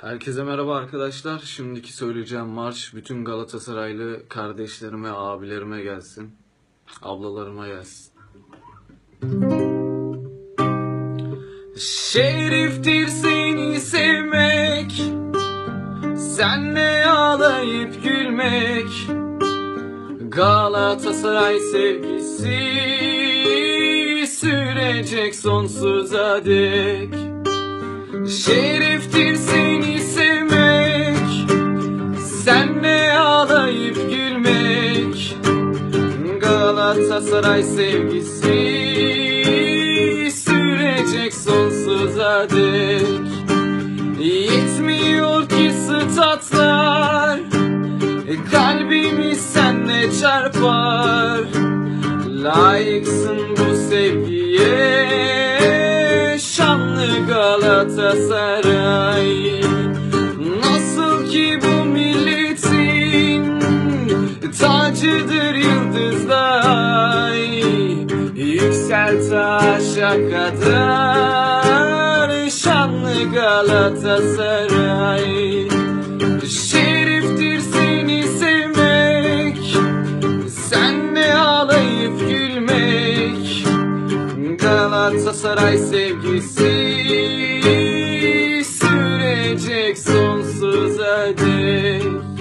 Herkese merhaba arkadaşlar. Şimdiki söyleyeceğim marş bütün Galatasaraylı kardeşlerime, abilerime gelsin. Ablalarıma gelsin. Şeriftir seni sevmek Senle ağlayıp gülmek Galatasaray sevgisi Sürecek sonsuza dek Şeriftir Galatasaray sevgisi Sürecek sonsuza dek. Yetmiyor ki statlar Kalbimiz senle çarpar. Layıksın bu sevgiye Şanlı Galatasaray sen taşa kadar Şanlı Galatasaray. Şeriftir seni sevmek Senle ağlayıp gülmek. Galatasaray sevgisi Sürecek sonsuza dek.